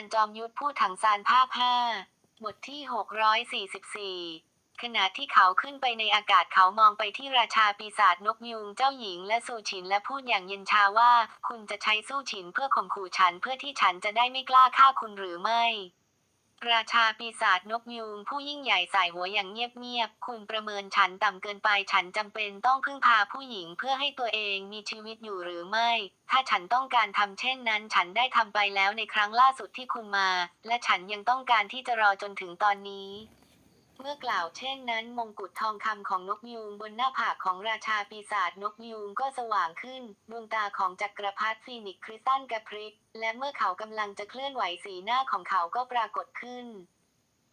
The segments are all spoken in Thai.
านจอมยุทธพูดถังซานภาคห้าบทที่ 644 ขณะที่เขาขึ้นไปในอากาศเขามองไปที่ราชาปีศาจนกยูงเจ้าหญิงและซูฉินและพูดอย่างเย็นชาว่า คุณจะใช้สู้ฉินเพื่อข่มขู่ฉันเพื่อที่ฉันจะได้ไม่กล้าฆ่าคุณหรือไม่ ราชาปีศาจนกยูงผู้ยิ่งใหญ่ใส่หัวอย่างเงียบๆ คุณประเมินฉันต่ำเกินไปฉันจำเป็นต้องพึ่งพาผู้หญิงเพื่อให้ตัวเองมีชีวิตอยู่หรือไม่ ถ้าฉันต้องการทำเช่นนั้นฉันได้ทำไปแล้วในครั้งล่าสุดที่คุณมา และฉันยังต้องการที่จะรอจนถึงตอนนี้ เมื่อกล่าวเช่นนั้น มงกุฎทองคำของนกยูงบนหน้าผากของราชาปีศาจนกยูงก็สว่างขึ้น ดวงตาของจักรพรรดิฟีนิกคริสตันกระพริบและเมื่อเขากำลังจะเคลื่อนไหวสีหน้าของเขาก็ปรากฏขึ้น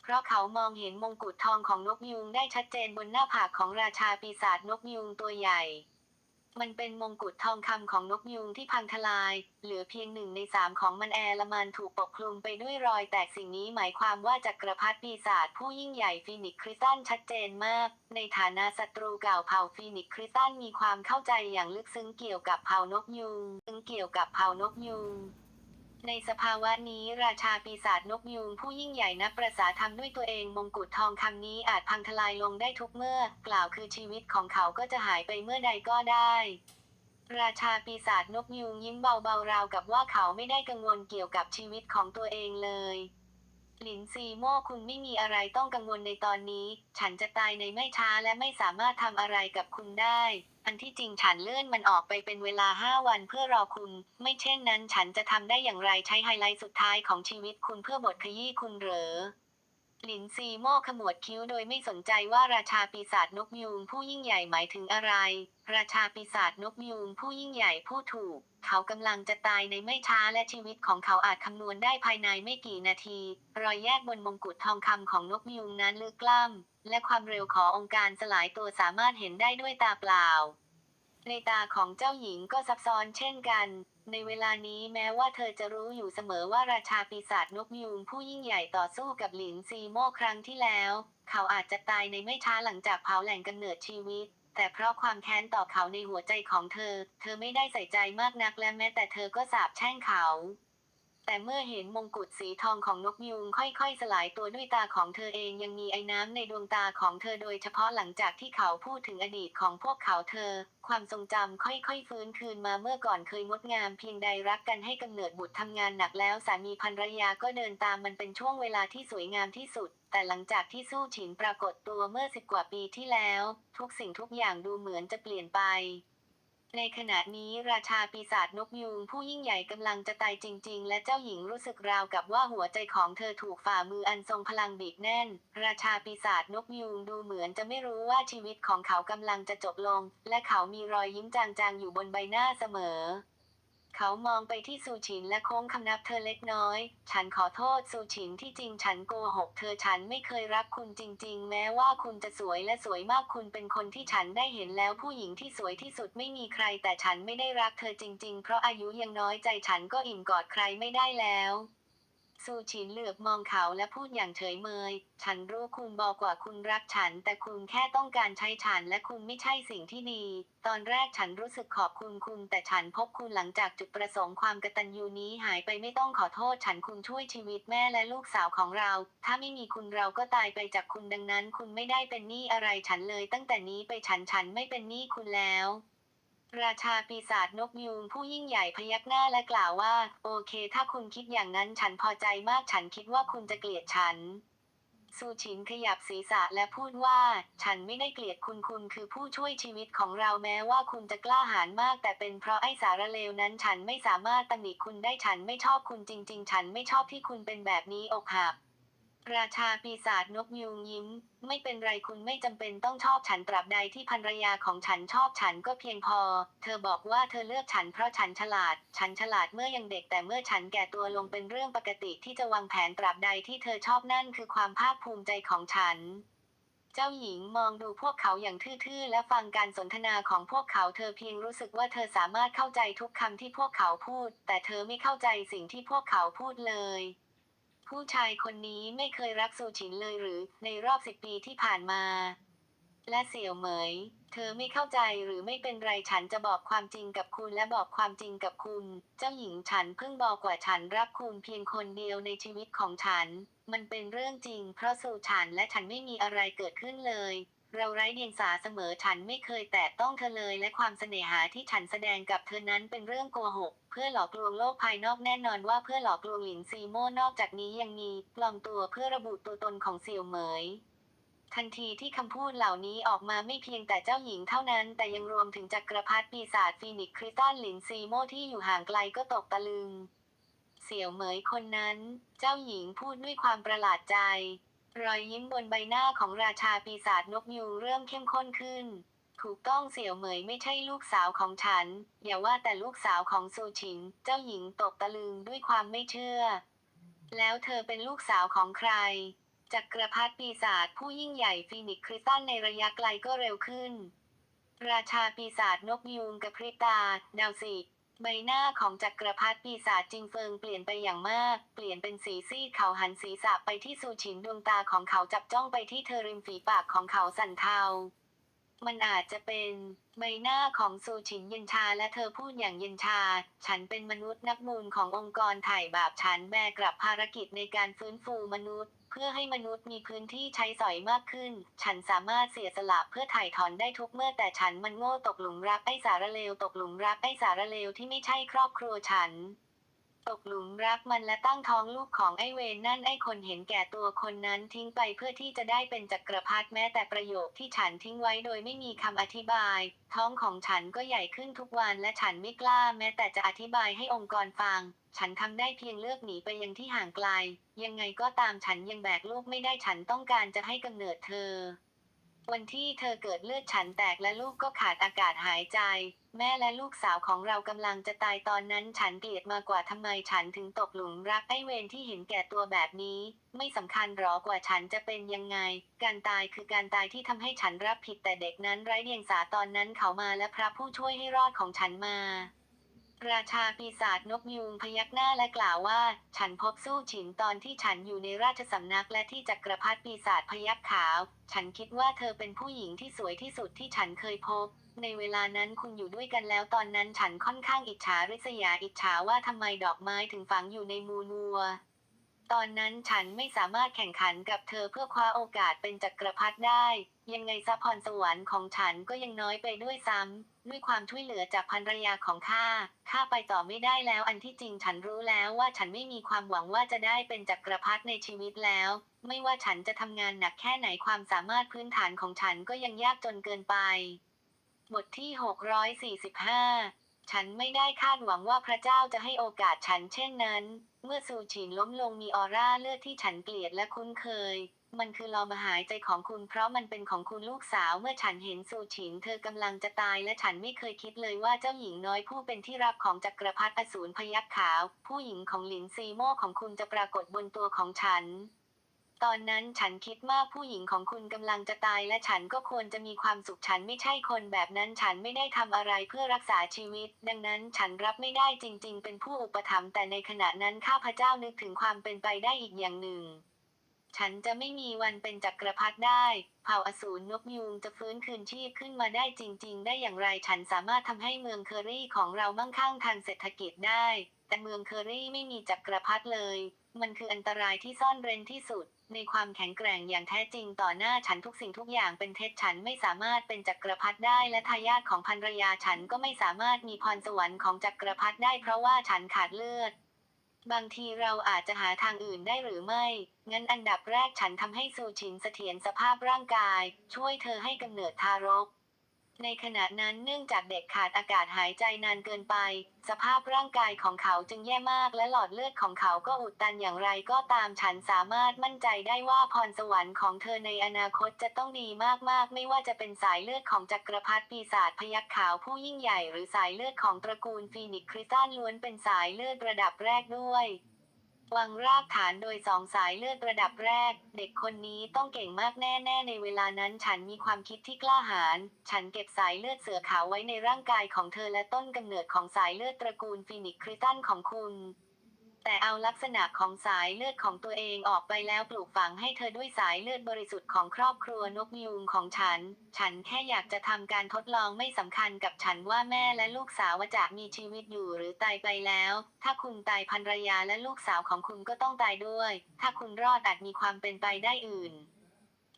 เพราะเขามองเห็นมงกุฎทองของนกยูงได้ชัดเจนบนหน้าผากของราชาปีศาจนกยูงตัวใหญ่ มันเป็นมงกุฎทองคำของนกยูงที่พังทลาย เหลือเพียงหนึ่งในสามของมันแอละมันถูกปกคลุมไปด้วยรอยแตกสิ่งนี้หมายความว่าจักรพรรดิปีศาจผู้ยิ่งใหญ่ฟีนิกซ์คริสตันชัดเจนมาก ในฐานะศัตรูเก่าเผ่าฟีนิกซ์คริสตันมีความเข้าใจอย่างลึกซึ้งเกี่ยวกับเผ่านกยุง ซึ่งเกี่ยวกับเผ่านกยูง ในสภาวะนี้ราชาปีศาจนกยูงผู้ยิ่งใหญ่นับประสาทำด้วยตัวเองมงกุฎทองคำนี้อาจพังทลายลงได้ทุกเมื่อ กล่าวคือชีวิตของเขาก็จะหายไปเมื่อใดก็ได้ ราชาปีศาจนกยูงยิ้มเบาๆราวกับว่าเขาไม่ได้กังวลเกี่ยวกับชีวิตของตัวเองเลยหลินซีโม่คุณไม่มีอะไรต้องกังวลในตอนนี้ ฉันจะตายในไม่ช้าและไม่สามารถทำอะไรกับคุณได้ อันที่จริงฉันเลื่อนมันออกไปเป็นเวลาห้าวันเพื่อรอคุณ ไม่เช่นนั้นฉันจะทำได้อย่างไรใช้ไฮไลท์สุดท้ายของชีวิตคุณเพื่อบทขยี้คุณเหรอ หลินซีโม่ขมวดคิ้วโดยไม่สนใจว่าราชาปีศาจนกยูงผู้ยิ่งใหญ่หมายถึงอะไร ราชาปีศาจนกยูงผู้ยิ่งใหญ่ผู้ถูก เขากำลังจะตายในไม่ช้าและชีวิตของเขาอาจคำนวณได้ภายในไม่กี่นาที รอยแยกบนมงกุฎทองคำของนกยูงนั้นลึกล้ำและความเร็วขององค์การสลายตัวสามารถเห็นได้ด้วยตาเปล่า ในตาของเจ้าหญิงก็ซับซ้อนเช่นกัน ในเวลานี้แม้ว่าเธอจะรู้อยู่เสมอว่าราชาปีศาจนกยูงผู้ยิ่งใหญ่ต่อสู้กับหลินซีโมครั้งที่แล้ว เขาอาจจะตายในไม่ช้าหลังจากเผาแหล่งกำเนิดชีวิต แต่เพราะความแค้นต่อเขาในหัวใจของเธอ เธอไม่ได้ใส่ใจมากนักและแม้แต่เธอก็สาบแช่งเขา แต่เมื่อเห็นมงกุฎสีทองของนกยูงค่อยๆ สลายตัวด้วยตาของเธอเองยังมีไอ้น้ำในดวงตาของเธอโดยเฉพาะหลังจากที่เขาพูดถึงอดีตของพวกเขาเธอ ความทรงจำค่อยๆ ฟื้นคืนมาเมื่อก่อนเคยงดงามเพียงใดรักกันให้กำเนิดบุตรทำงานหนักแล้วสามีภรรยาก็เดินตามมันเป็นช่วงเวลาที่สวยงามที่สุด แต่หลังจากที่สู้ฉินปรากฏตัวเมื่อสิบกว่าปีที่แล้ว ทุกสิ่งทุกอย่างดูเหมือนจะเปลี่ยนไป ในขณะนี้ราชาปีศาจนกยูงผู้ยิ่งใหญ่กำลังจะตายจริง ๆ และเจ้าหญิงรู้สึกราวกับว่าหัวใจของเธอถูกฝ่ามืออันทรงพลังบีบแน่น ราชาปีศาจนกยูงดูเหมือนจะไม่รู้ว่าชีวิตของเขากำลังจะจบลง และเขามีรอยยิ้มจางๆอยู่บนใบหน้าเสมอ เขามองไปที่ซูชินและโค้งคำนับเธอเล็กน้อย ฉันขอโทษซูชินที่จริงฉันโกหกเธอฉันไม่เคยรักคุณจริง ๆ แม้ว่าคุณจะสวยและสวยมากคุณเป็นคนที่ฉันได้เห็นแล้วผู้หญิงที่สวยที่สุดไม่มีใครแต่ฉันไม่ได้รักเธอจริง ๆ เพราะอายุยังน้อยใจฉันก็อิ่มกอดใครไม่ได้แล้ว ซูชินเหลือบมองเขาและพูดอย่างเฉยเมย ฉันรู้คุณบอกว่าคุณรักฉัน แต่คุณแค่ต้องการใช้ฉันและคุณไม่ใช่สิ่งที่ดี ตอนแรกฉันรู้สึกขอบคุณคุณ แต่ฉันพบคุณหลังจากจุดประสงค์ความกตัญญูนี้หายไปไม่ต้องขอโทษ ฉันคุณช่วยชีวิตแม่และลูกสาวของเรา ถ้าไม่มีคุณเราก็ตายไปจากคุณดังนั้น คุณไม่ได้เป็นหนี้อะไรฉันเลย ตั้งแต่นี้ไปฉันฉันไม่เป็นหนี้คุณแล้ว ราชาปีศาจนกยูงผู้ยิ่งใหญ่พยักหน้าและกล่าวว่า โอเค ถ้าคุณคิดอย่างนั้นฉันพอใจมากฉันคิดว่าคุณจะเกลียดฉันซูชินขยับศีรษะและพูดว่า ฉันไม่ได้เกลียดคุณคุณคือผู้ช่วยชีวิตของเราแม้ว่าคุณจะกล้าหาญมาก แต่เป็นเพราะไอ้สารเลวนั้นฉันไม่สามารถตำหนิคุณได้ฉันไม่ชอบคุณจริง ๆ ฉันไม่ชอบที่คุณเป็นแบบนี้อกหัก ราชาปีศาจนกยูงยิ้ม ไม่เป็นไรคุณไม่จำเป็นต้องชอบฉันตราบใดที่ภรรยาของฉันชอบฉันก็เพียงพอ เธอบอกว่าเธอเลือกฉันเพราะฉันฉลาด ฉันฉลาดเมื่อยังเด็กแต่เมื่อฉันแก่ตัวลงเป็นเรื่องปกติที่จะวางแผนตราบใดที่เธอชอบนั่นคือความภาคภูมิใจของฉันเจ้าหญิงมองดูพวกเขาอย่างทื่อๆ และฟังการสนทนาของพวกเขาเธอเพียงรู้สึกว่าเธอสามารถเข้าใจทุกคำที่พวกเขาพูด แต่เธอไม่เข้าใจสิ่งที่พวกเขาพูดเลย ผู้ชายคนนี้ไม่เคยรักซูชินเลยหรือในรอบสิบปีที่ผ่านมา และเสี่ยวเหมย เธอไม่เข้าใจหรือไม่เป็นไรฉันจะบอกความจริงกับคุณและบอกความจริงกับคุณ เจ้าหญิงฉันเพิ่งบอกว่าฉันรักคุณเพียงคนเดียวในชีวิตของฉัน มันเป็นเรื่องจริง เพราะสู่ฉันและฉันไม่มีอะไรเกิดขึ้นเลย เราไร้เดียงสาเสมอฉันไม่เคยแตะต้องเธอเลยและความเสน่หาที่ฉันแสดงกับเธอนั้นเป็นเรื่องโกหก เพื่อหลอกลวงโลกภายนอกแน่นอนว่าเพื่อหลอกลวงหลินซีโม่นอกจากนี้ยังมีปลอมตัวเพื่อระบุตัวตนของเสี่ยวเหมยทันทีที่คำพูดเหล่านี้ออกมาไม่เพียงแต่เจ้าหญิงเท่านั้น แต่ยังรวมถึงจักรพรรดิปีศาจฟีนิกซ์คริสตัลหลินซีโม่ที่อยู่ห่างไกลก็ตกตะลึง เสี่ยวเหมยคนนั้น เจ้าหญิงพูดด้วยความประหลาดใจ รอยยิ้มบนใบหน้าของราชาปีศาจนกยูงเริ่มเข้มข้นขึ้น ถูกต้องเสี่ยวเหมยไม่ใช่ลูกสาวของฉัน อย่าว่าแต่ลูกสาวของซูชินเจ้าหญิงตกตะลึงด้วยความไม่เชื่อ แล้วเธอเป็นลูกสาวของใคร จักรพรรดิปีศาจผู้ยิ่งใหญ่ฟีนิกซ์คริสตัลในระยะไกลก็เร็วขึ้น ราชาปีศาจนกยูงกับพริบตาดาวสิ ใบหน้าของจักรพรรดิปีศาจจิงเฟิงเปลี่ยนไปอย่างมาก เปลี่ยนเป็นสีซีดเขาหันศีรษะไปที่ซูชินดวงตาของเขาจับจ้องไปที่เธอริมฝีปากของเขาสั่นเทา มันอาจจะเป็นใบหน้าของซูชินเย็นชาและเธอพูดอย่างเย็นชา ฉันเป็นมนุษย์นักมูลขององค์กรไถ่บาปฉันแบกรับภารกิจในการฟื้นฟูมนุษย์ พื่อให้มนุษย์มีพื้นที่ใช้สอยมากขึ้น ฉันสามารถเสียสละเพื่อถ่ายถอนได้ทุกเมื่อแต่ฉันมันโง่ตกหลุมรักไอ้สารเลวตกหลุมรักไอ้สารเลวที่ไม่ใช่ครอบครัวฉัน ตกหลุมรักมันและตั้งท้องลูกของไอเวนนั่นไอคนเห็นแก่ตัวคนนั้นทิ้งไปเพื่อที่จะได้เป็นจักรพรรดิแม้แต่ประโยคที่ฉันทิ้งไว้โดยไม่มีคำอธิบาย ท้องของฉันก็ใหญ่ขึ้นทุกวันและฉันไม่กล้าแม้แต่จะอธิบายให้องค์กรฟัง ฉันทำได้เพียงเลือกหนีไปยังที่ห่างไกล ยังไงก็ตามฉันยังแบกลูกไม่ได้ฉันต้องการจะให้กำเนิดเธอ วันที่เธอเกิดเลือดฉันแตกและลูกก็ขาดอากาศหายใจ แม่และลูกสาวของเรากำลังจะตายตอนนั้นฉันเกลียดมากกว่าทำไมฉันถึงตกหลุมรักไอ้เวรที่เห็นแก่ตัวแบบนี้ ไม่สำคัญหรอกว่าฉันจะเป็นยังไง การตายคือการตายที่ทำให้ฉันรับผิดแต่เด็กนั้นไร้เดียงสาตอนนั้นเขามาและพระผู้ช่วยให้รอดของฉันมาราชาปีศาจนกยูงพยักหน้าและกล่าวว่า ฉันพบสู้ฉินตอนที่ฉันอยู่ในราชสำนักและที่จักรพรรดิปีศาจพยักขาว ฉันคิดว่าเธอเป็นผู้หญิงที่สวยที่สุดที่ฉันเคยพบ ในเวลานั้นคุณอยู่ด้วยกันแล้วตอนนั้นฉันค่อนข้างอิจฉาริษยาอิจฉาว่าทำไมดอกไม้ถึงฝังอยู่ในมูลวัว ตอนนั้นฉันไม่สามารถแข่งขันกับเธอเพื่อคว้าโอกาสเป็นจักรพรรดิได้ ยังไงซะพรสวรรค์ของฉันก็ยังน้อยไปด้วยซ้ำด้วยความช่วยเหลือจากภรรยาของข้าข้าไปต่อไม่ได้แล้วอันที่จริงฉันรู้แล้วว่าฉันไม่มีความหวังว่าจะได้เป็นจักรพรรดิในชีวิตแล้ว ไม่ว่าฉันจะทำงานหนักแค่ไหนความสามารถพื้นฐานของฉันก็ยังยากจนเกินไป บทที่ 645 ฉันไม่ได้คาดหวังว่าพระเจ้าจะให้โอกาสฉันเช่นนั้น เมื่อซูชินล้มลงมีออร่าเลือดที่ฉันเกลียดและคุ้นเคย มันคือลมหายใจของคุณเพราะมันเป็นของคุณลูกสาวเมื่อฉันเห็นซูชินเธอกำลังจะตายและฉันไม่เคยคิดเลยว่าเจ้าหญิงน้อยผู้เป็นที่รักของจักรพรรดิอสูรพยัคฆ์ขาว ผู้หญิงของหลินซีโม่ของคุณจะปรากฏบนตัวของฉัน ตอนนั้นฉันคิดมากผู้หญิงของคุณกำลังจะตายและฉันก็ควรจะมีความสุขฉันไม่ใช่คนแบบนั้นฉันไม่ได้ทำอะไรเพื่อรักษาชีวิต ดังนั้นฉันรับไม่ได้จริง ๆ เป็นผู้อุปถัมภ์แต่ในขณะนั้นข้าพเจ้านึกถึงความเป็นไปได้อีกอย่างหนึ่ง ฉันจะไม่มีวันเป็นจักรพรรดิได้ เผ่าอสูรนกยูงจะฟื้นคืนชีพขึ้นมาได้จริง ๆ ได้อย่างไรฉันสามารถทำให้เมืองเคอรี่ของเรามั่งคั่งทางเศรษฐกิจได้ แต่เมืองเคอรี่ไม่มีจักรพรรดิเลย มันคืออันตรายที่ซ่อนเร้นที่สุด ในความแข็งแกร่งอย่างแท้จริงต่อหน้าฉันทุกสิ่งทุกอย่างเป็นเท็จฉันไม่สามารถเป็นจักรพรรดิได้และทายาทของภรรยาฉันก็ไม่สามารถมีพรสวรรค์ของจักรพรรดิได้เพราะว่าฉันขาดเลือด บางทีเราอาจจะหาทางอื่นได้หรือไม่ งั้นอันดับแรกฉันทำให้ซูชินเสถียรสภาพร่างกาย ช่วยเธอให้กำเนิดทารก ในขณะนั้นเนื่องจากเด็กขาดอากาศหายใจนานเกินไป สภาพร่างกายของเขาจึงแย่มากและหลอดเลือดของเขาก็อุดตันอย่างไรก็ตามฉันสามารถมั่นใจได้ว่าพรสวรรค์ของเธอในอนาคตจะต้องดีมากๆ ไม่ว่าจะเป็นสายเลือดของจักรพรรดิปีศาจพยัคฆ์ขาวผู้ยิ่งใหญ่หรือสายเลือดของตระกูลฟีนิกซ์คริสตัลล้วนเป็นสายเลือดระดับแรกด้วย วางรากฐานโดยสองสายเลือดระดับแรก เด็กคนนี้ต้องเก่งมากแน่ๆในเวลานั้นฉันมีความคิดที่กล้าหาญฉันเก็บสายเลือดเสือขาวไว้ในร่างกายของเธอและต้นกำเนิดของสายเลือดตระกูลฟินิกคริตันของคุณ แต่เอาลักษณะของสายเลือดของตัวเองออกไปแล้วปลูกฝังให้เธอด้วยสายเลือดบริสุทธิ์ของครอบครัวนกยูงของฉัน ฉันแค่อยากจะทำการทดลองไม่สำคัญกับฉันว่าแม่และลูกสาวจะมีชีวิตอยู่หรือตายไปแล้ว ถ้าคุณตายภรรยาและลูกสาวของคุณก็ต้องตายด้วย ถ้าคุณรอดอาจมีความเป็นไปได้อื่น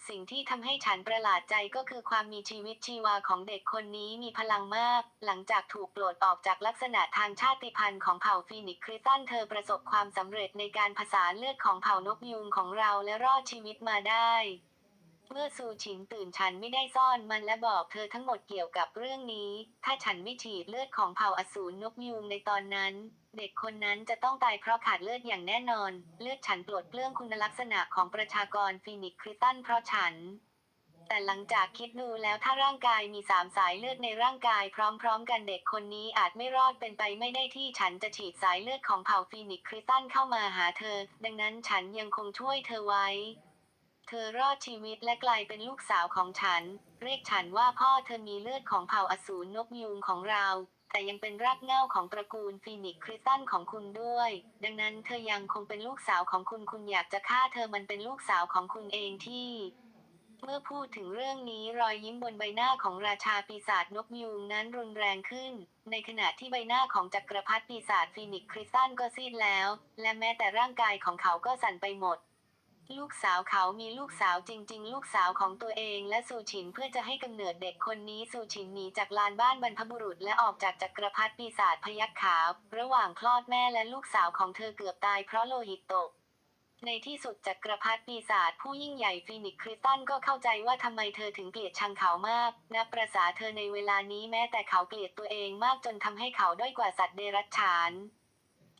สิ่งที่ทำให้ฉันประหลาดใจก็คือความมีชีวิตชีวาของเด็กคนนี้มีพลังมาก หลังจากถูกปลดออกจากลักษณะทางชาติพันธุ์ของเผ่าฟีนิกซ์คริสตันเธอประสบความสำเร็จในการผสานเลือดของเผ่านกยูงของเราและรอดชีวิตมาได้ เมื่อซูชินตื่นฉันไม่ได้ซ่อนมันและบอกเธอทั้งหมดเกี่ยวกับเรื่องนี้ ถ้าฉันไม่ฉีดเลือดของเผ่าอสูรนกยูงในตอนนั้น เด็กคนนั้นจะต้องตายเพราะขาดเลือดอย่างแน่นอน เลือดฉันปลดเปลื้องคุณลักษณะของประชากรฟีนิกคริสตันเพราะฉัน แต่หลังจากคิดดูแล้วถ้าร่างกายมีสามสายเลือดในร่างกายพร้อมๆ กันเด็กคนนี้อาจไม่รอดเป็นไปไม่ได้ที่ฉันจะฉีดสายเลือดของเผ่าฟีนิกคริสตันเข้ามาหาเธอ ดังนั้นฉันยังคงช่วยเธอไว้ เธอรอดชีวิตและกลายเป็นลูกสาวของฉัน เรียกฉันว่าพ่อเธอมีเลือดของเผ่าอสูรนกยูงของเรา แต่ยังเป็นรากเหง้าของตระกูลฟีนิกซ์คริสตันของคุณด้วย ดังนั้นเธอยังคงเป็นลูกสาวของคุณคุณอยากจะฆ่าเธอมันเป็นลูกสาวของคุณเองที่ เมื่อพูดถึงเรื่องนี้รอยยิ้มบนใบหน้าของราชาปีศาจนกยูงนั้นรุนแรงขึ้น ในขณะที่ใบหน้าของจักรพรรดิปีศาจฟีนิกซ์คริสตันก็ซีดแล้ว และแม้แต่ร่างกายของเขาก็สั่นไปหมด ลูกสาวเขามีลูกสาวจริง ๆ ลูกสาวของตัวเองและซูชินเพื่อจะให้กำเนิดเด็กคนนี้ซูชินหนีจากลานบ้านบรรพบุรุษและออกจากจักรพรรดิปีศาจพยัคฆ์ขาว ระหว่างคลอดแม่และลูกสาวของเธอเกือบตายเพราะโลหิตตกในที่สุดจักรพรรดิปีศาจผู้ยิ่งใหญ่ฟีนิกคริสตันก็เข้าใจว่าทำไมเธอถึงเกลียดชังเขามาก นับประษาเธอในเวลานี้แม้แต่เขาเกลียดตัวเองมากจนทำให้เขาด้อยกว่าสัตว์เดรัจฉาน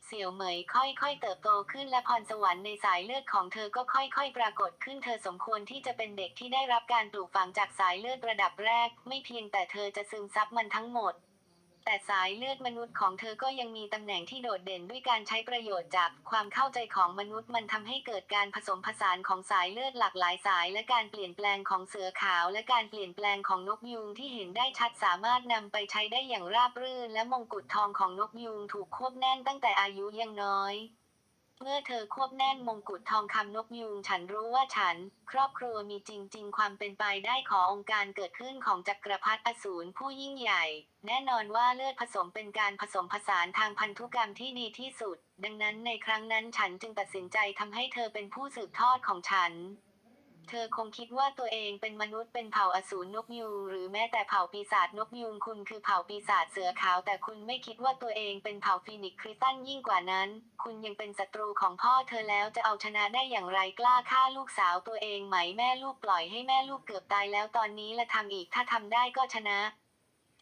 เสี่ยวเหมยค่อยๆเติบโตขึ้นและพรสวรรค์ในสายเลือดของเธอก็ค่อยๆ ปรากฏขึ้นเธอสมควรที่จะเป็นเด็กที่ได้รับการปลูกฝังจากสายเลือดระดับแรก ไม่เพียงแต่เธอจะซึมซับมันทั้งหมด แต่สายเลือดมนุษย์ของเธอก็ยังมีตำแหน่งที่โดดเด่นด้วยการใช้ประโยชน์จากความเข้าใจของมนุษย์มันทำให้เกิดการผสมผสานของสายเลือดหลากหลายสาย และการเปลี่ยนแปลงของเสือขาว และการเปลี่ยนแปลงของนกยูงที่เห็นได้ชัดสามารถนำไปใช้ได้อย่างราบรื่น และมงกุฎทองของนกยูงถูกควบแน่นตั้งแต่อายุยังน้อย เมื่อเธอควบแน่นมงกุฎทองคำนกยูงฉันรู้ว่าฉัน ครอบครัวมีจริง ๆ ความเป็นไปได้ขององค์การเกิดขึ้นของจักรพรรดิอสูรผู้ยิ่งใหญ่ แน่นอนว่าเลือดผสมเป็นการผสมผสานทางพันธุกรรมที่ดีที่สุด ดังนั้นในครั้งนั้นฉันจึงตัดสินใจทำให้เธอเป็นผู้สืบทอดของฉัน เธอคงคิดว่าตัวเองเป็นมนุษย์เป็นเผ่าอสูรนกยูงหรือแม้แต่เผ่าปีศาจนกยูงคุณคือเผ่าปีศาจเสือขาว แต่คุณไม่คิดว่าตัวเองเป็นเผ่าฟีนิกซ์คริสตันยิ่งกว่านั้น คุณยังเป็นศัตรูของพ่อเธอแล้วจะเอาชนะได้อย่างไรกล้าฆ่าลูกสาวตัวเองไหมแม่ลูกปล่อยให้แม่ลูกเกือบตายแล้วตอนนี้ละทำอีกถ้าทำได้ก็ชนะ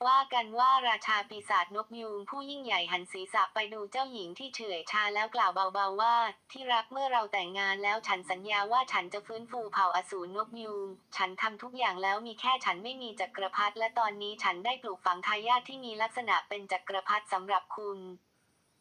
ว่ากันว่าราชาปีศาจนกยูงผู้ยิ่งใหญ่หันศีรษะไปดูเจ้าหญิงที่เฉื่อยชาแล้วกล่าวเบาๆว่า ที่รักเมื่อเราแต่งงานแล้วฉันสัญญาว่าฉันจะฟื้นฟูเผ่าอสูรนกยูงฉันทำทุกอย่างแล้วมีแค่ฉันไม่มีจักรพรรดิและตอนนี้ฉันได้ปลูกฝังทายาทที่มีลักษณะเป็นจักรพรรดิสำหรับคุณ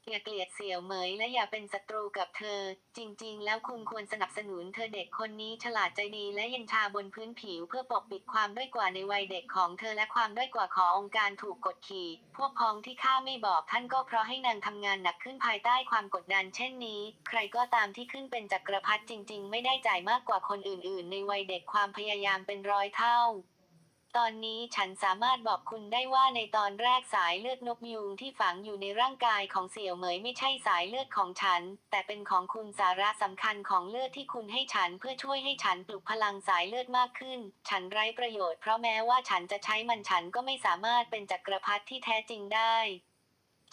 อย่าเกลียดเสี่ยวเหมยและอย่าเป็นศัตรูกับเธอ จริง ๆ แล้วคุณควรสนับสนุนเธอเด็กคนนี้ฉลาดใจดีและเย็นชาบนพื้นผิวเพื่อปกปิดความด้อยกว่าในวัยเด็กของเธอและความด้อยกว่าขององค์การถูกกดขี่ พวกพ้องที่ข้าไม่บอกท่านก็เพราะให้นางทำงานหนักขึ้นภายใต้ความกดดันเช่นนี้ ใครก็ตามที่ขึ้นเป็นจักรพรรดิจริง ๆ ไม่ได้จ่ายมากกว่าคนอื่น ๆ ในวัยเด็กความพยายามเป็นร้อยเท่า ตอนนี้ฉันสามารถบอกคุณได้ว่าในตอนแรกสายเลือดนกยูงที่ฝังอยู่ในร่างกายของเสี่ยวเหมยไม่ใช่สายเลือดของฉัน แต่เป็นของคุณสาระสำคัญของเลือดที่คุณให้ฉันเพื่อช่วยให้ฉันปลุกพลังสายเลือดมากขึ้น ฉันไร้ประโยชน์เพราะแม้ว่าฉันจะใช้มันฉันก็ไม่สามารถเป็นจักรพรรดิที่แท้จริงได้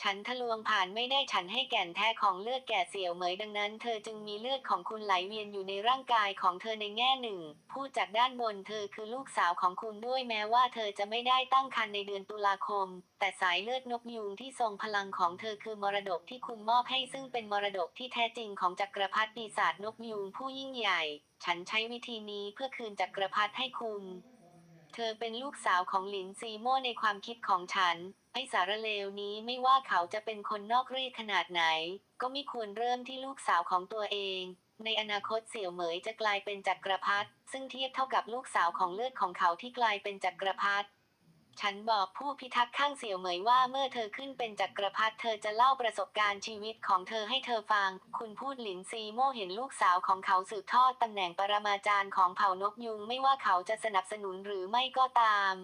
ฉันทะลวงผ่านไม่ได้ฉันให้แก่นแท้ของเลือดแก่เสี่ยวเหมยดังนั้น เธอจึงมีเลือดของคุณไหลเวียนอยู่ในร่างกายของเธอในแง่หนึ่ง พูดจากด้านบนเธอคือลูกสาวของคุณด้วยแม้ว่าเธอจะไม่ได้ตั้งครรภ์ในเดือนตุลาคม แต่สายเลือดนกยูงที่ทรงพลังของเธอคือมรดกที่คุณมอบให้ซึ่งเป็นมรดกที่แท้จริงของจักรพรรดิปีศาจนกยูงผู้ยิ่งใหญ่ ฉันใช้วิธีนี้เพื่อคืนจักรพรรดิให้คุณ เธอเป็นลูกสาวของหลินซีโม่ในความคิดของฉัน ไอสารเลวนี้ไม่ว่าเขาจะเป็นคนนอกรีดขนาดไหน ก็ไม่ควรเริ่มที่ลูกสาวของตัวเอง ในอนาคตเสี่ยวเหมยจะกลายเป็นจักรพรรดิซึ่งเทียบเท่ากับลูกสาวของเลือดของเขาที่กลายเป็นจักรพรรดิฉันบอกผู้พิทักษ์ข้างเสี่ยวเหมยว่าเมื่อเธอขึ้นเป็นจักรพรรดิเธอจะเล่าประสบการณ์ชีวิตของเธอให้เธอฟัง คุณพูดหลินซีโม่เห็นลูกสาวของเขาสืบทอดตำแหน่งปรมาจารย์ของเผ่านกยุงไม่ว่าเขาจะสนับสนุนหรือไม่ก็ตาม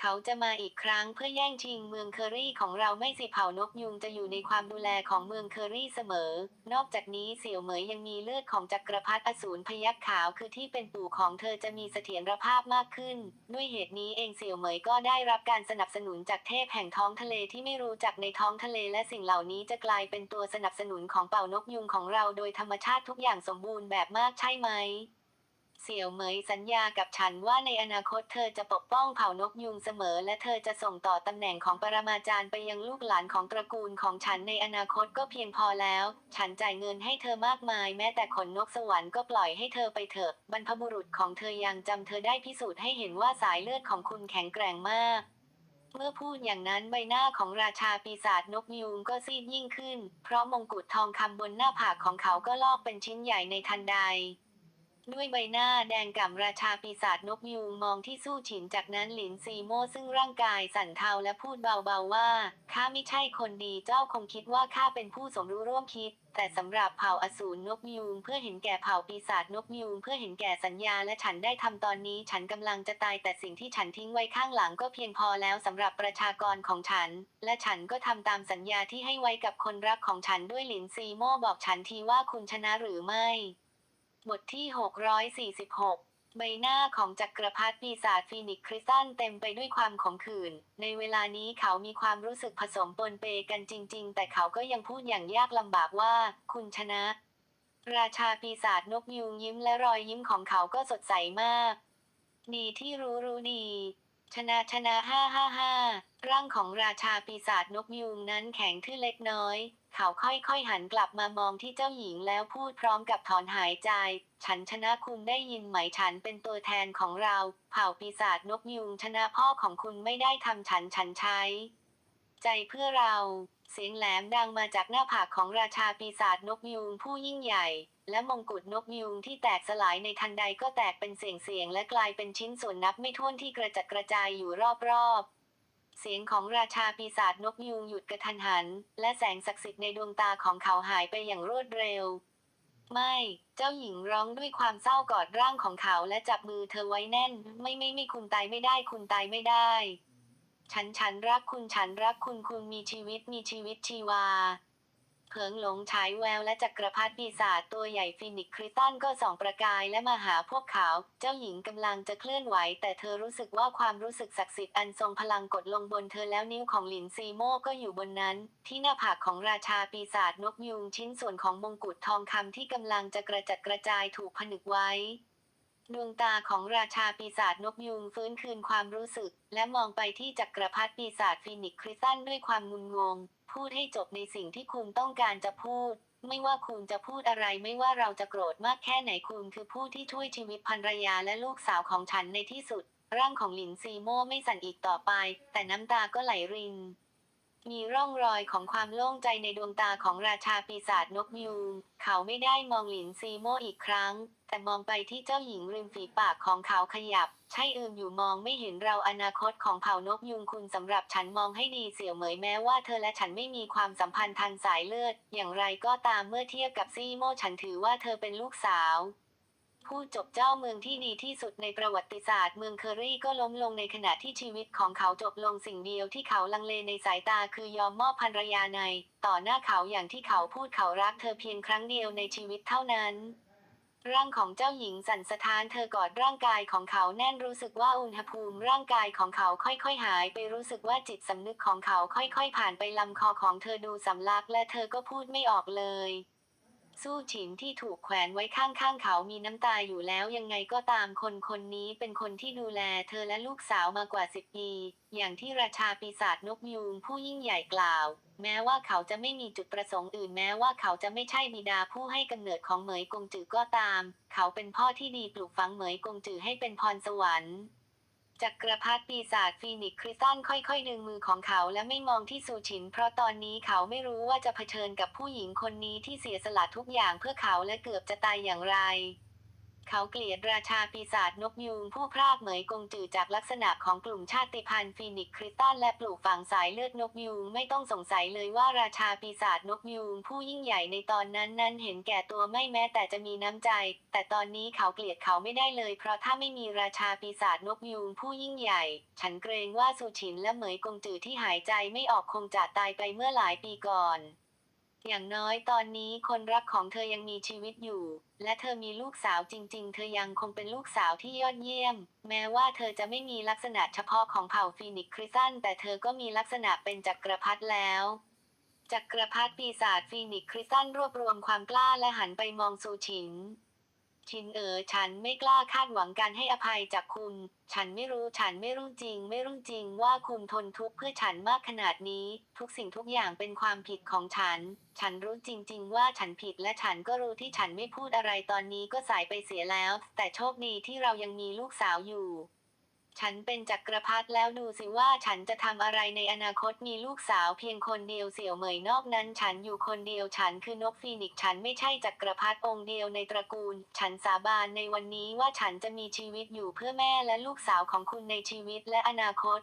เขาจะมาอีกครั้งเพื่อแย่งชิงเมืองเคอรี่ของเราไม่สิเผ่านกยุงจะอยู่ในความดูแลของเมืองเคอรี่เสมอ นอกจากนี้เสี่ยวเหมยยังมีเลือดของจักรพรรดิอสูรพยัคฆ์ขาวคือที่เป็นปู่ของเธอจะมีเสถียรภาพมากขึ้น ด้วยเหตุนี้เองเสี่ยวเหมยก็ได้รับการสนับสนุนจากเทพแห่งท้องทะเลที่ไม่รู้จักในท้องทะเลและสิ่งเหล่านี้จะกลายเป็นตัวสนับสนุนของเป่านกยุงของเราโดยธรรมชาติทุกอย่างสมบูรณ์แบบมากใช่ไหม เสี่ยวเหมยสัญญากับฉันว่าในอนาคตเธอจะปกป้องเผ่านกยุงเสมอ และเธอจะส่งต่อตำแหน่งของปรมาจารย์ไปยังลูกหลานของตระกูลของฉันในอนาคตก็เพียงพอแล้ว ฉันจ่ายเงินให้เธอมากมาย แม้แต่ขนนกสวรรค์ก็ปล่อยให้เธอไปเถอะ บรรพบุรุษของเธอยังจำเธอได้พิสูจน์ให้เห็นว่าสายเลือดของคุณแข็งแกร่งมากเมื่อพูดอย่างนั้นใบหน้าของราชาปีศาจนกยูงก็ซีดยิ่งขึ้น เพราะมงกุฎทองคำบนหน้าผากของเขาก็ลอกเป็นชิ้นใหญ่ในทันใด ด้วยใบหน้าแดงก่ำราชาปีศาจนกยูงมองที่สู้ฉินจากนั้นหลินซีโม่ซึ่งร่างกายสั่นเทาและพูดเบาๆว่าข้าไม่ใช่คนดีเจ้าคงคิดว่าข้าเป็นผู้สมรู้ร่วมคิด แต่สำหรับเผ่าอสูรนกยูงเพื่อเห็นแก่เผ่าปีศาจนกยูงเพื่อเห็นแก่สัญญาและฉันได้ทำตอนนี้ฉันกำลังจะตายแต่สิ่งที่ฉันทิ้งไว้ข้างหลังก็เพียงพอแล้วสำหรับประชากรของฉัน และฉันก็ทำตามสัญญาที่ให้ไว้กับคนรักของฉันด้วยหลินซีโม่บอกฉันทีว่าคุณชนะหรือไม่ บทที่ 646 ใบหน้าของจักรพรรดิปีศาจฟีนิกซ์คริสตันเต็มไปด้วยความขมขื่น ในเวลานี้เขามีความรู้สึกผสมปนเปกันจริง ๆ แต่เขาก็ยังพูดอย่างยากลำบากว่า คุณชนะ ราชาปีศาจนกยูงยิ้มและรอยยิ้มของเขาก็สดใสมาก ดีที่รู้รู้ดีชนะชนะห้าห้าห้าร่างของราชาปีศาจนกยูงนั้นแข็งทื่อเล็กน้อย เขาค่อยๆหันกลับมามองที่เจ้าหญิงแล้วพูดพร้อมกับถอนหายใจ ฉันชนะคุณได้ยินไหมฉันเป็นตัวแทนของเรา เผ่าปีศาจนกยูงชนะพ่อของคุณไม่ได้ทำฉันฉันใช้ ใจเพื่อเรา เสียงแหลมดังมาจากหน้าผากของราชาปีศาจนกยูงผู้ยิ่งใหญ่ และมงกุฎนกยูงที่แตกสลายในทันใดก็แตกเป็นเสียงๆและกลายเป็นชิ้นส่วนนับไม่ถ้วนที่กระจัดกระจายอยู่รอบๆ เสียงของราชาปีศาจนกยูงหยุดกระทันหัน และแสงศักดิ์สิทธิ์ในดวงตาของเขาหายไปอย่างรวดเร็ว ไม่ เจ้าหญิงร้องด้วยความเศร้ากอดร่างของเขาและจับมือเธอไว้แน่น ไม่ไม่ไม่คุณตายไม่ได้คุณตายไม่ได้ ฉันฉันรักคุณฉันรักคุณคุณมีชีวิตมีชีวิตชีวา เผิงหลงฉายแววและจักรพรรดิปีศาจตัวใหญ่ฟินิกคริสตันก็ส่องประกายและมาหาพวกเขา เจ้าหญิงกำลังจะเคลื่อนไหว แต่เธอรู้สึกว่าความรู้สึกศักดิ์สิทธิ์อันทรงพลังกดลงบนเธอแล้วนิ้วของหลินซีโม่ก็อยู่บนนั้น ที่หน้าผากของราชาปีศาจนกยูงชิ้นส่วนของมงกุฎทองคำที่กำลังจะกระจัดกระจายถูกผนึกไว้ดวงตาของราชาปีศาจนกยูงฟื้นคืนความรู้สึก และมองไปที่จักรพรรดิปีศาจฟินิกคริสตันด้วยความงุนงง พูดให้จบในสิ่งที่คุณต้องการจะพูด ไม่ว่าคุณจะพูดอะไรไม่ว่าเราจะโกรธมากแค่ไหนคุณคือผู้ที่ช่วยชีวิตภรรยาและลูกสาวของฉันในที่สุด ร่างของหลินซีโม่ไม่สั่นอีกต่อไป แต่น้ำตาก็ไหลริน มีร่องรอยของความโล่งใจในดวงตาของราชาปีศาจนกยูงเขาไม่ได้มองหลินซีโมอีกครั้ง แต่มองไปที่เจ้าหญิงริมฝีปากของเขาขยับ ใช่อืมอยู่มองไม่เห็นเราอนาคตของเผ่านกยุงคุณสำหรับฉันมองให้ดีเสี่ยวเหมยแม้ว่าเธอและฉันไม่มีความสัมพันธ์ทางสายเลือด อย่างไรก็ตามเมื่อเทียบกับซีโม่ฉันถือว่าเธอเป็นลูกสาว ผู้จบเจ้าเมืองที่ดีที่สุดในประวัติศาสตร์เมืองเคอรี่ก็ล้มลงในขณะที่ชีวิตของเขาจบลงสิ่งเดียวที่เขาลังเลในสายตาคือยอมมอบภรรยาใน ต่อหน้าเขาอย่างที่เขาพูดเขารักเธอเพียงครั้งเดียวในชีวิตเท่านั้นร่างของเจ้าหญิงสั่นสะท้านเธอกอดร่างกายของเขาแน่นรู้สึกว่าอุณหภูมิร่างกายของเขาค่อยๆหายไปรู้สึกว่าจิตสำนึกของเขาค่อยๆผ่านไปลำคอของเธอดูสำลักและเธอก็พูดไม่ออกเลย สู้ฉินที่ถูกแขวนไว้ข้างๆเขามีน้ำตาอยู่แล้วยังไงก็ตามคนคนนี้เป็นคนที่ดูแลเธอและลูกสาวมากว่าสิบปี อย่างที่ราชาปีศาจนกยูงผู้ยิ่งใหญ่กล่าว แม้ว่าเขาจะไม่มีจุดประสงค์อื่นแม้ว่าเขาจะไม่ใช่บิดาผู้ให้กำเนิดของเหมยกงจือก็ตาม เขาเป็นพ่อที่ดีปลูกฝังเหมยกงจือให้เป็นพรสวรรค์ จักรพรรดิปีศาจฟีนิกซ์คริสตันค่อยๆ ดึงมือของเขาและไม่มองที่ซูชิน เพราะตอนนี้เขาไม่รู้ว่าจะเผชิญกับผู้หญิงคนนี้ที่เสียสละทุกอย่างเพื่อเขาและเกือบจะตายอย่างไร เขาเกลียดราชาปีศาจนกยูงผู้พรากเหมยกงจือจากลักษณะของกลุ่มชาติพันธุ์ฟีนิกซ์คริสตัลและปลูกฝังสายเลือดนกยูงไม่ต้องสงสัยเลยว่าราชาปีศาจนกยูงผู้ยิ่งใหญ่ในตอนนั้นนั้นเห็นแก่ตัวไม่แม้แต่จะมีน้ำใจ แต่ตอนนี้เขาเกลียดเขาไม่ได้เลย เพราะถ้าไม่มีราชาปีศาจนกยูงผู้ยิ่งใหญ่ ฉันเกรงว่าซูชินและเหมยกงจือที่หายใจไม่ออกคงจะตายไปเมื่อหลายปีก่อน อย่างน้อยตอนนี้คนรักของเธอยังมีชีวิตอยู่ และเธอมีลูกสาวจริง ๆ เธอยังคงเป็นลูกสาวที่ยอดเยี่ยม แม้ว่าเธอจะไม่มีลักษณะเฉพาะของเผ่าฟีนิกซ์คริสันแต่เธอก็มีลักษณะเป็นจักรพรรดิแล้วจักรพรรดิปีศาจฟีนิกซ์คริสันรวบรวมความกล้าและหันไปมองซูชิน ชินเอ๋อฉันไม่กล้าคาดหวังการให้อภัยจากคุณ ฉันไม่รู้ฉันไม่รู้จริง ไม่รู้จริงว่าคุณทนทุกข์เพื่อฉันมากขนาดนี้ ทุกสิ่งทุกอย่างเป็นความผิดของฉัน ฉันรู้จริง ๆ ว่าฉันผิดและฉันก็รู้ที่ฉันไม่พูดอะไรตอนนี้ก็สายไปเสียแล้ว แต่โชคดีที่เรายังมีลูกสาวอยู่ ฉันเป็นจักรพรรดิแล้วดูสิว่าฉันจะทำอะไรในอนาคตมีลูกสาวเพียงคนเดียวเสี่ยวเหมยนอกนั้น ฉันอยู่คนเดียวฉันคือนกฟีนิกฉันไม่ใช่จักรพรรดิองค์เดียวในตระกูล ฉันสาบานในวันนี้ว่าฉันจะมีชีวิตอยู่เพื่อแม่และลูกสาวของคุณในชีวิตและอนาคต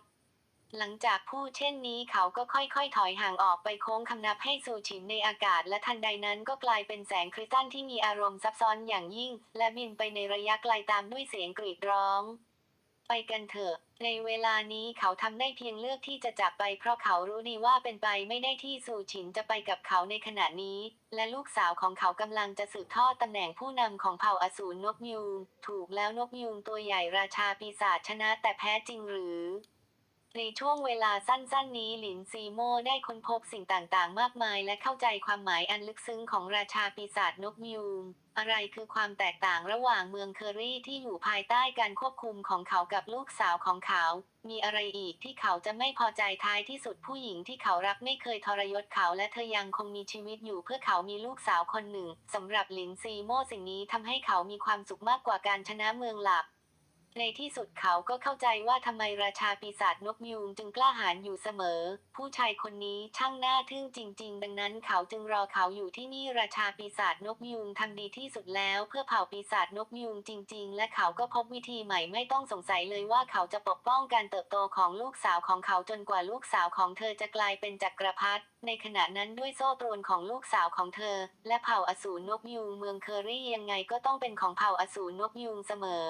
หลังจากพูดเช่นนี้เขาก็ค่อยๆ ถอยห่างออกไปโค้งคำนับให้สู่ฉินในอากาศ และทันใดนั้นก็กลายเป็นแสงคริสตัลที่มีอารมณ์ซับซ้อนอย่างยิ่ง และบินไปในระยะไกลตามด้วยเสียงกรีดร้อง ไปกันเถอะ ในเวลานี้เขาทำได้เพียงเลือกที่จะจากไปเพราะเขารู้ดีว่าเป็นไปไม่ได้ที่สู่ฉินจะไปกับเขาในขณะนี้ และลูกสาวของเขากำลังจะสืบทอดตำแหน่งผู้นำของเผ่าอสูรนกยูงถูกแล้วนกยูงตัวใหญ่ราชาปีศาจชนะแต่แพ้จริงหรือ ในช่วงเวลาสั้นๆ นี้หลินซีโม่ได้ค้นพบสิ่งต่างๆ มากมาย และเข้าใจความหมายอันลึกซึ้งของราชาปีศาจนกยูงอะไรคือความแตกต่างระหว่างเมืองเคอรี่ที่อยู่ภายใต้การควบคุมของเขากับลูกสาวของเขา มีอะไรอีกที่เขาจะไม่พอใจท้ายที่สุดผู้หญิงที่เขารักไม่เคยทรยศเขาและเธอยังคงมีชีวิตอยู่เพื่อเขามีลูกสาวคนหนึ่งสำหรับหลินซีโม่สิ่งนี้ทำให้เขามีความสุขมากกว่าการชนะเมืองหลัก ในที่สุดเขาก็เข้าใจว่าทำไมราชาปีศาจนกยูงจึงกล้าหาญอยู่เสมอ ผู้ชายคนนี้ช่างน่าทึ่งจริง ๆ ดังนั้นเขาจึงรอเขาอยู่ที่นี่ราชาปีศาจนกยูงทำดีที่สุดแล้วเพื่อเผ่าปีศาจนกยูงจริง ๆ และเขาก็พบวิธีใหม่ไม่ต้องสงสัยเลยว่าเขาจะปกป้องการเติบโตของลูกสาวของเขาจนกว่าลูกสาวของเธอจะกลายเป็นจักรพรรดิในขณะนั้นด้วยโซ่ตรวนของลูกสาวของเธอ และเผ่าอสูรนกยูงเมืองเคอรี่ยังไงก็ต้องเป็นของเผ่าอสูรนกยูงเสมอ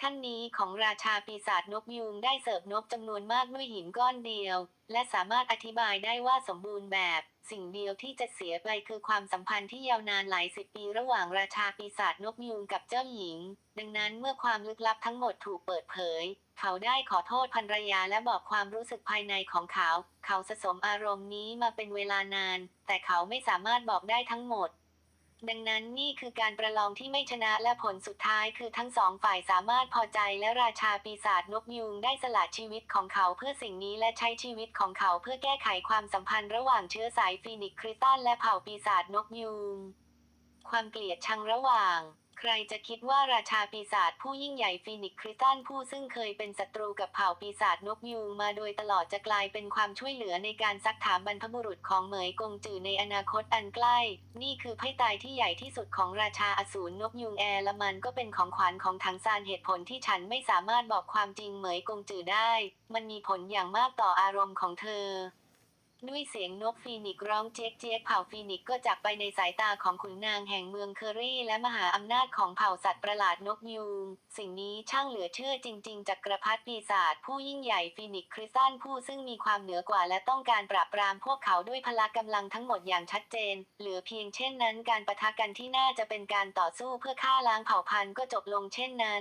ขั้นนี้ของราชาปีศาจนกยูงได้เสิร์ฟนกจำนวนมากด้วยหินก้อนเดียว และสามารถอธิบายได้ว่าสมบูรณ์แบบ สิ่งเดียวที่จะเสียไปคือความสัมพันธ์ที่ยาวนานหลายสิบปีระหว่างราชาปีศาจนกยูงกับเจ้าหญิง ดังนั้นเมื่อความลึกลับทั้งหมดถูกเปิดเผย เขาได้ขอโทษภรรยาและบอกความรู้สึกภายในของเขา เขาสะสมอารมณ์นี้มาเป็นเวลานาน แต่เขาไม่สามารถบอกได้ทั้งหมด ดังนั้นนี่คือการประลองที่ไม่ชนะและผลสุดท้ายคือทั้งสองฝ่ายสามารถพอใจและราชาปีศาจนกยูงได้สละชีวิตของเขาเพื่อสิ่งนี้และใช้ชีวิตของเขาเพื่อแก้ไขความสัมพันธ์ระหว่างเชื้อสายฟีนิกคริสตันและเผ่าปีศาจนกยูงความเกลียดชังระหว่าง ใครจะคิดว่าราชาปีศาจผู้ยิ่งใหญ่ฟีนิกคริสตัลผู้ซึ่งเคยเป็นศัตรูกับเผ่าปีศาจนกยูงมาโดยตลอดจะกลายเป็นความช่วยเหลือในการซักถามบรรพบุรุษของเหมยกงจือในอนาคตอันใกล้ นี่คือไพ่ตายที่ใหญ่ที่สุดของราชาอสูรนกยูงแอร์ละมันก็เป็นของขวัญของถังซานเหตุผลที่ฉันไม่สามารถบอกความจริงเหมยกงจือได้ มันมีผลอย่างมากต่ออารมณ์ของเธอ ด้วยเสียงนกฟีนิกซ์ร้องเจ๊กเจ๊กเผ่าฟีนิกซ์ก็จากไปในสายตาของขุนนางแห่งเมืองเคอรี่ และมหาอำนาจของเผ่าสัตว์ประหลาดนกยูงสิ่งนี้ช่างเหลือเชื่อจริง ๆจักรพรรดิปีศาจผู้ยิ่งใหญ่ฟีนิกซ์คริสตันผู้ซึ่งมีความเหนือกว่าและต้องการปราบปรามพวกเขาด้วยพละกำลังทั้งหมดอย่างชัดเจน เหลือเพียงเช่นนั้นการประทะกันที่น่าจะเป็นการต่อสู้เพื่อฆ่าล้างเผ่าพันธุ์ก็จบลงเช่นนั้น